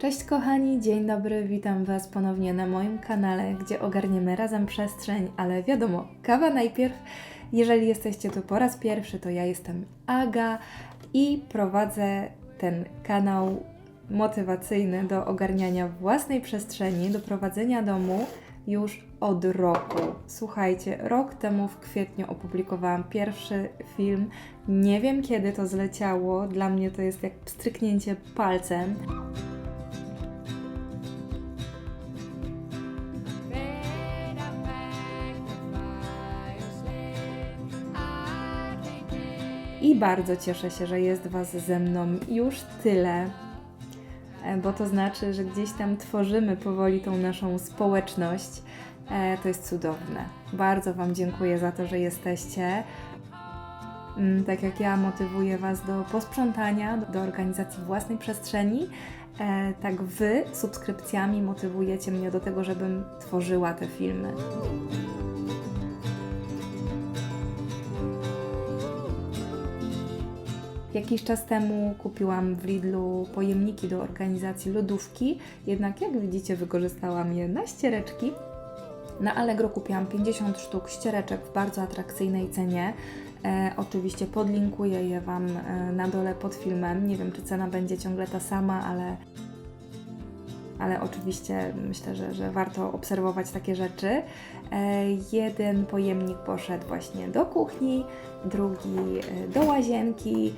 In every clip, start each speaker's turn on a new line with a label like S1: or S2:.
S1: Cześć kochani, dzień dobry, witam Was ponownie na moim kanale, gdzie ogarniemy razem przestrzeń, ale wiadomo, kawa najpierw. Jeżeli jesteście tu po raz pierwszy, to ja jestem Aga i prowadzę ten kanał motywacyjny do ogarniania własnej przestrzeni, do prowadzenia domu już od roku. Słuchajcie, rok temu w kwietniu opublikowałam pierwszy film. Nie wiem kiedy to zleciało, dla mnie to jest jak stryknięcie palcem. I bardzo cieszę się, że jest Was ze mną już tyle, e, bo to znaczy, że gdzieś tam tworzymy powoli tą naszą społeczność. E, To jest cudowne. Bardzo Wam dziękuję za to, że jesteście. Mm, Tak jak ja motywuję Was do posprzątania, do organizacji własnej przestrzeni, e, tak Wy subskrypcjami motywujecie mnie do tego, żebym tworzyła te filmy. Jakiś czas temu kupiłam w Lidlu pojemniki do organizacji lodówki, jednak jak widzicie wykorzystałam je na ściereczki. Na Allegro kupiłam 50 sztuk ściereczek w bardzo atrakcyjnej cenie. E, oczywiście podlinkuję je Wam e, na dole pod filmem. Nie wiem, czy cena będzie ciągle ta sama, ale, ale oczywiście myślę, że, że warto obserwować takie rzeczy. E, jeden pojemnik poszedł właśnie do kuchni, drugi e, do łazienki,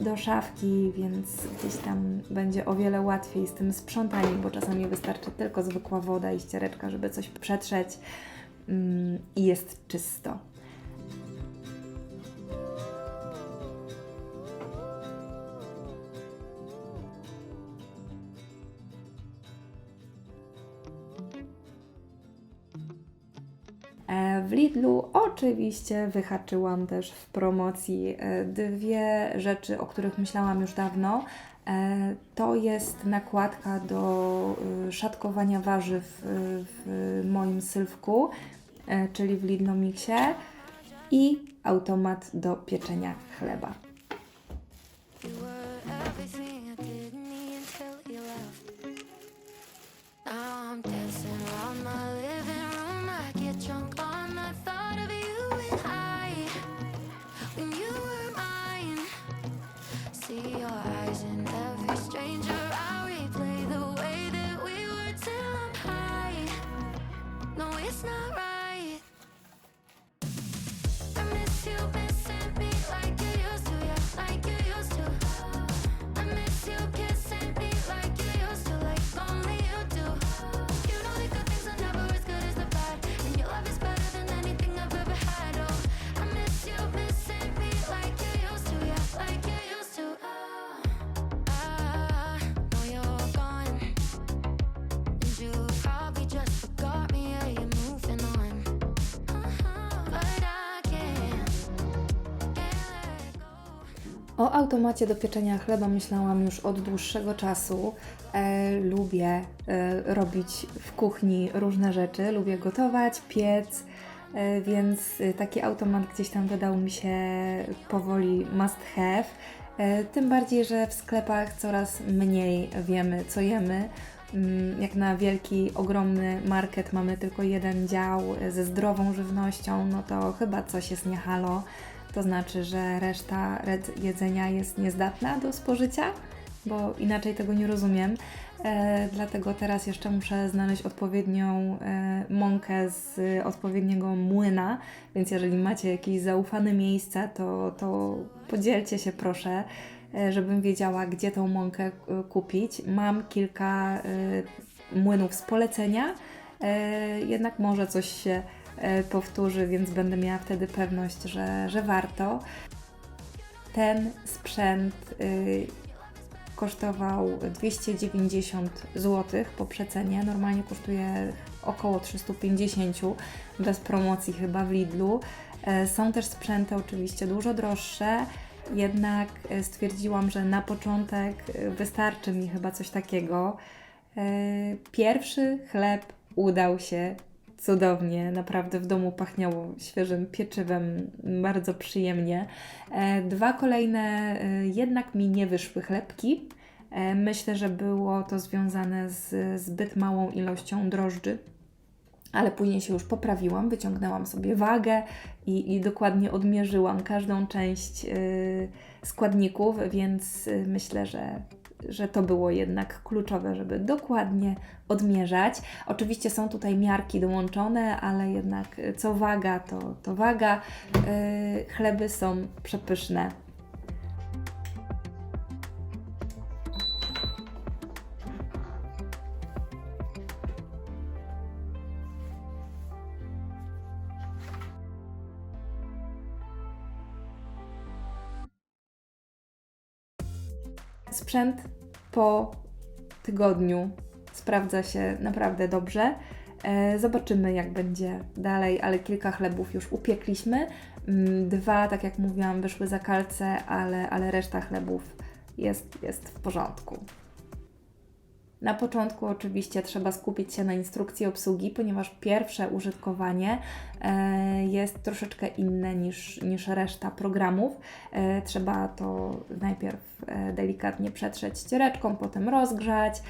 S1: do szafki, więc gdzieś tam będzie o wiele łatwiej z tym sprzątaniem, bo czasami wystarczy tylko zwykła woda i ściereczka, żeby coś przetrzeć mm, i jest czysto. Lidlu oczywiście wyhaczyłam też w promocji e, dwie rzeczy, o których myślałam już dawno. E, To jest nakładka do y, szatkowania warzyw w moim sylwku, e, czyli w Lidlomixie i automat do pieczenia chleba. O automacie do pieczenia chleba myślałam już od dłuższego czasu. E, lubię e, robić w kuchni różne rzeczy, lubię gotować, piec, e, więc e, taki automat gdzieś tam wydał mi się powoli must have. E, tym bardziej, że w sklepach coraz mniej wiemy, co jemy. Mm, Jak na wielki, ogromny market mamy tylko jeden dział ze zdrową żywnością, no to chyba coś jest nie halo. To znaczy, że reszta jedzenia jest niezdatna do spożycia, bo inaczej tego nie rozumiem. E, dlatego teraz jeszcze muszę znaleźć odpowiednią e, mąkę z odpowiedniego młyna, więc jeżeli macie jakieś zaufane miejsca, to, to podzielcie się proszę, e, żebym wiedziała, gdzie tą mąkę e, kupić. Mam kilka e, młynów z polecenia, e, jednak może coś się e, powtórzy, więc będę miała wtedy pewność, że, że warto. Ten sprzęt y, kosztował 290 zł po przecenie. Normalnie kosztuje około 350 bez promocji chyba w Lidlu. E, Są też sprzęty oczywiście dużo droższe, jednak e, stwierdziłam, że na początek e, wystarczy mi chyba coś takiego. E, Pierwszy chleb udał się cudownie, naprawdę w domu pachniało świeżym pieczywem, bardzo przyjemnie. E, Dwa kolejne e, jednak mi nie wyszły chlebki, E, Myślę, że było to związane z zbyt małą ilością drożdży, ale później się już poprawiłam, wyciągnęłam sobie wagę i, i dokładnie odmierzyłam każdą część składników, więc myślę, że, że to było jednak kluczowe, żeby dokładnie odmierzać. Oczywiście są tutaj miarki dołączone, ale jednak y, co waga, to, to waga. Y, chleby są przepyszne. Sprzęt po tygodniu sprawdza się naprawdę dobrze. E, Zobaczymy, jak będzie dalej, ale kilka chlebów już upiekliśmy. Mm, Dwa, tak jak mówiłam, wyszły za kalce, ale, ale reszta chlebów jest, jest w porządku. Na początku oczywiście trzeba skupić się na instrukcji obsługi, ponieważ pierwsze użytkowanie e, jest troszeczkę inne niż, niż reszta programów. E, trzeba to najpierw e, delikatnie przetrzeć ściereczką, potem rozgrzać.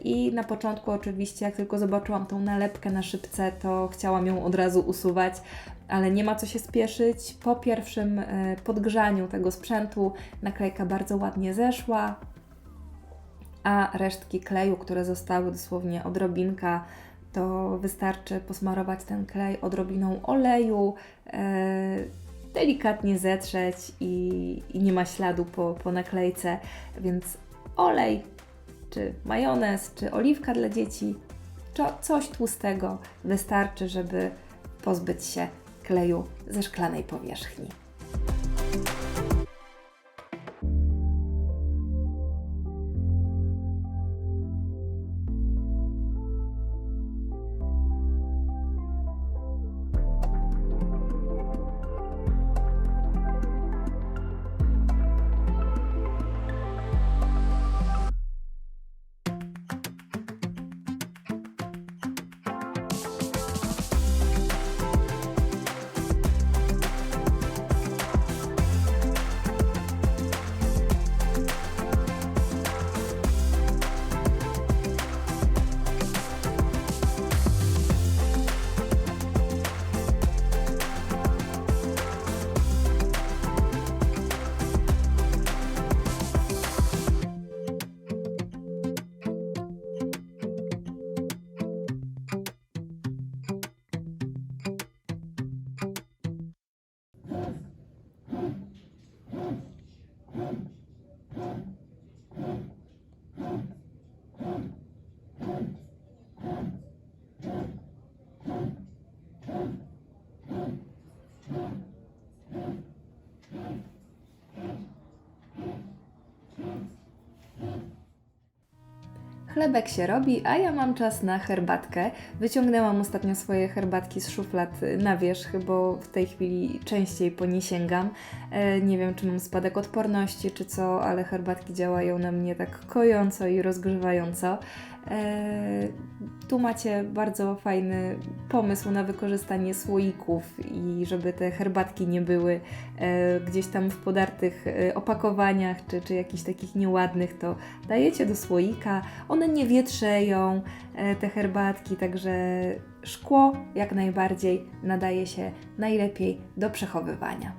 S1: I na początku oczywiście, jak tylko zobaczyłam tą nalepkę na szybce, to chciałam ją od razu usuwać, ale nie ma co się spieszyć. Po pierwszym podgrzaniu tego sprzętu naklejka bardzo ładnie zeszła, a resztki kleju, które zostały dosłownie odrobinka, to wystarczy posmarować ten klej odrobiną oleju, e, delikatnie zetrzeć i, i nie ma śladu po, po naklejce, więc olej, czy majonez, czy oliwka dla dzieci, coś tłustego wystarczy, żeby pozbyć się kleju ze szklanej powierzchni. Chlebek się robi, a ja mam czas na herbatkę. Wyciągnęłam ostatnio swoje herbatki z szuflad na wierzch, bo w tej chwili częściej po nie sięgam. E, nie wiem, czy mam spadek odporności, czy co, ale herbatki działają na mnie tak kojąco i rozgrzewająco. E, tu macie bardzo fajny pomysł na wykorzystanie słoików i żeby te herbatki nie były e, gdzieś tam w podartych e, opakowaniach czy, czy jakichś takich nieładnych, to dajecie do słoika. One nie wietrzeją, te herbatki, także szkło jak najbardziej nadaje się najlepiej do przechowywania.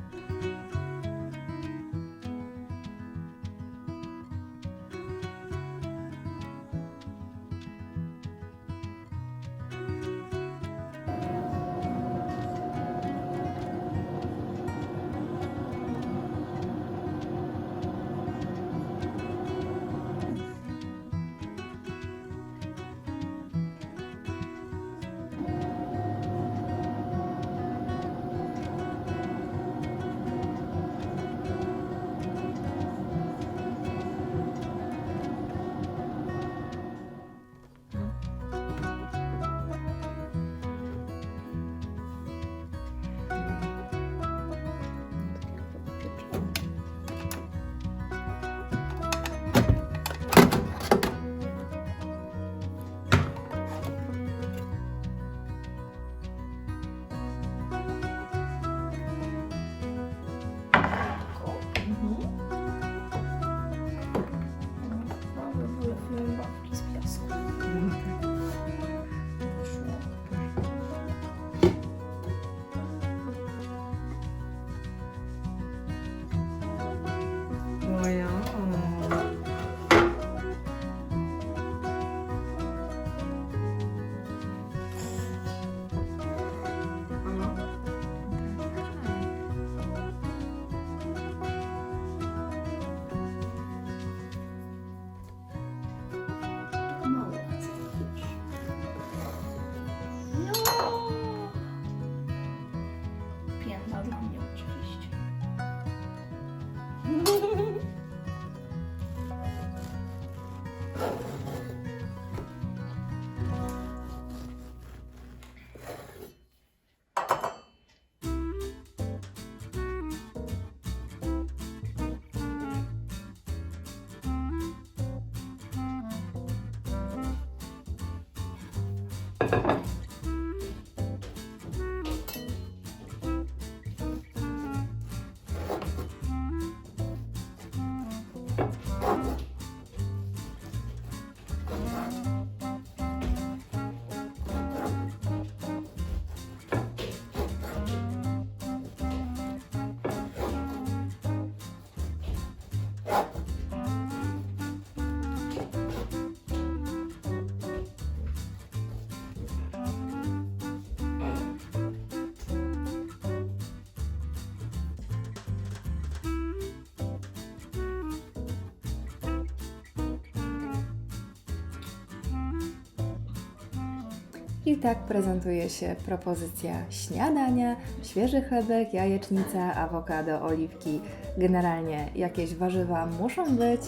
S1: I tak prezentuje się propozycja śniadania, świeży chlebek, jajecznica, awokado, oliwki. Generalnie jakieś warzywa muszą być.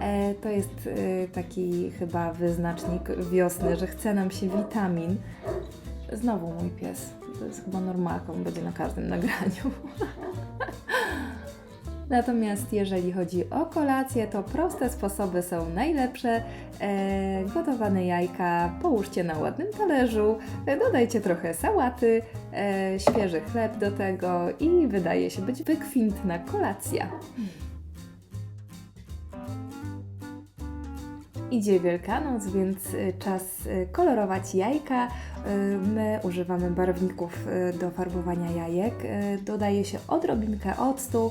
S1: E, to jest e, taki chyba wyznacznik wiosny, że chce nam się witamin. Znowu mój pies. To jest chyba normalką, będzie na każdym nagraniu. Natomiast jeżeli chodzi o kolację, to proste sposoby są najlepsze. E, gotowane jajka połóżcie na ładnym talerzu, e, dodajcie trochę sałaty, e, świeży chleb do tego i wydaje się być wykwintna kolacja. Idzie Wielkanoc, więc czas kolorować jajka. My używamy barwników do farbowania jajek. Dodaje się odrobinkę octu.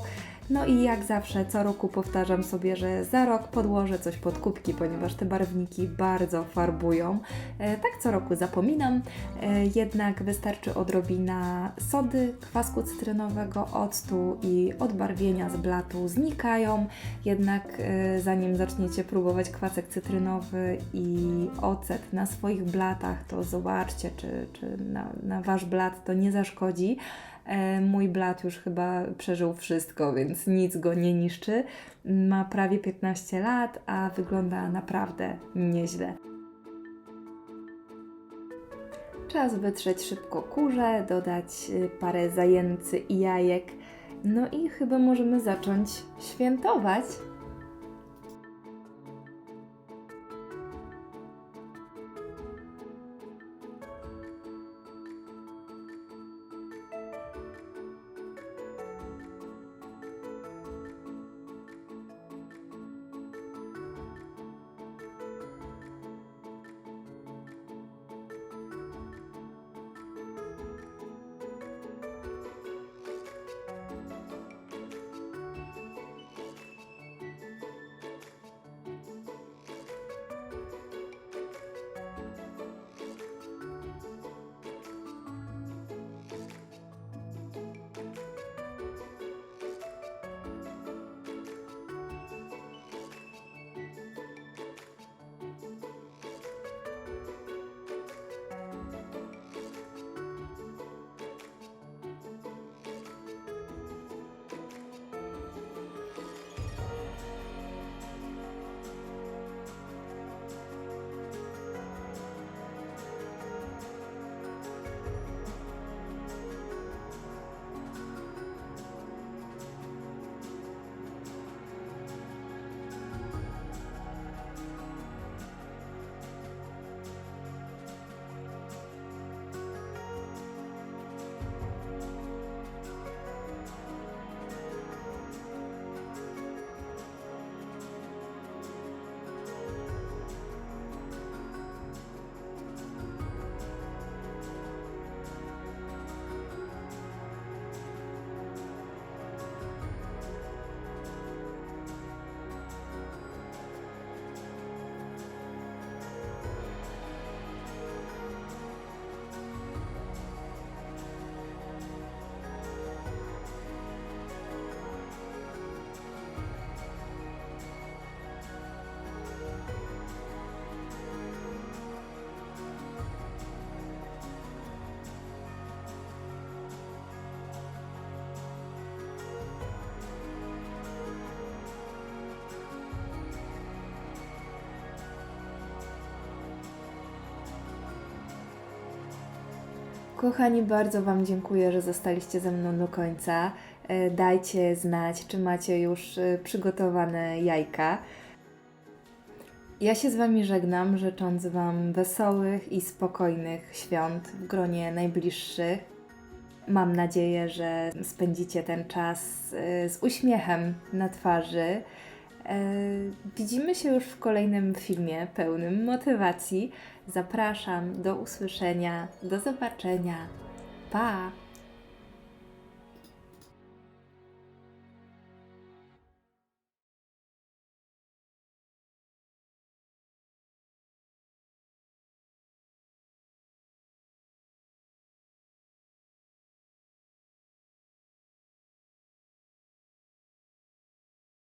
S1: No i jak zawsze co roku powtarzam sobie, że za rok podłożę coś pod kubki, ponieważ te barwniki bardzo farbują. E, Tak co roku zapominam, e, jednak wystarczy odrobina sody, kwasku cytrynowego, octu i odbarwienia z blatu znikają. Jednak e, zanim zaczniecie próbować kwasek cytrynowy i ocet na swoich blatach, to zobaczcie, czy, czy na, na Wasz blat to nie zaszkodzi. E, Mój blat już chyba przeżył wszystko, więc nic go nie niszczy. Ma prawie 15 lat, a wygląda naprawdę nieźle. Czas wytrzeć szybko kurze, dodać y, parę zajęcy i jajek. No i chyba możemy zacząć świętować. Kochani, bardzo Wam dziękuję, że zostaliście ze mną do końca. E, Dajcie znać, czy macie już e, przygotowane jajka. Ja się z Wami żegnam, życząc Wam wesołych i spokojnych świąt w gronie najbliższych. Mam nadzieję, że spędzicie ten czas y, z uśmiechem na twarzy. E, Widzimy się już w kolejnym filmie pełnym motywacji. Zapraszam do usłyszenia, do zobaczenia. Pa!